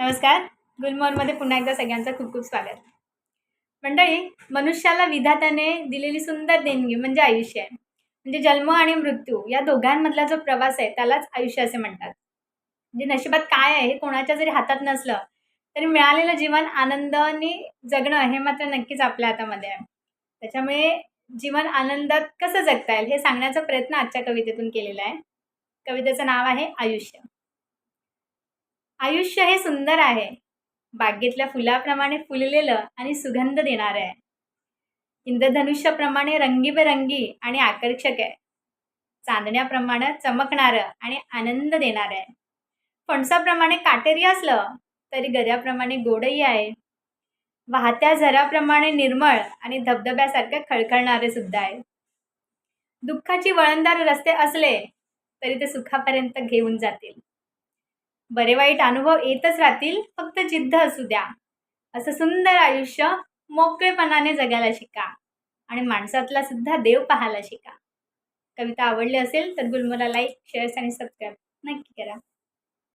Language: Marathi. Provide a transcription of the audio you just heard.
नमस्कार. गुलमोहरमध्ये पुन्हा एकदा सगळ्यांचं खूप खूप स्वागत. मंडळी मनुष्याला विधाताने दिलेली सुंदर देणगी म्हणजे आयुष्य आहे. म्हणजे जन्म आणि मृत्यू या दोघांमधला जो प्रवास आहे त्यालाच आयुष्य असे म्हणतात. म्हणजे नशिबात काय आहे हे कोणाच्या जरी हातात नसलं तरी मिळालेलं जीवन आनंदाने जगणं हे मात्र नक्कीच आपल्या हातामध्ये आहे. त्याच्यामुळे जीवन आनंदात कसं जगता येईल हे सांगण्याचा प्रयत्न आजच्या कवितेतून केलेला आहे. कवितेचं नाव आहे आयुष्य. आयुष्य हे सुंदर आहे. बागेतल्या फुलाप्रमाणे फुललेलं आणि सुगंध देणारं आहे. इंद्रधनुष्याप्रमाणे रंगीबेरंगी आणि आकर्षक आहे. चांदण्याप्रमाणे चमकणारं आणि आनंद देणारं आहे. फणसाप्रमाणे काटेरी असलं तरी गऱ्याप्रमाणे गोडही आहे. वाहत्या झराप्रमाणे निर्मळ आणि धबधब्यासारखं खळखळणारे सुद्धा आहे. दुःखाची वळणदार रस्ते असले तरी ते सुखापर्यंत घेऊन जातील. बरे वाईट अनुभव येतच राहतील फक्त जिद्द असू द्या. असं सुंदर आयुष्य मोकळेपणाने जगायला शिका आणि माणसातला सुद्धा देव पाहायला शिका. कविता आवडली असेल तर गुलमोला लाईक शेअर्स आणि सबस्क्राईब नक्की करा.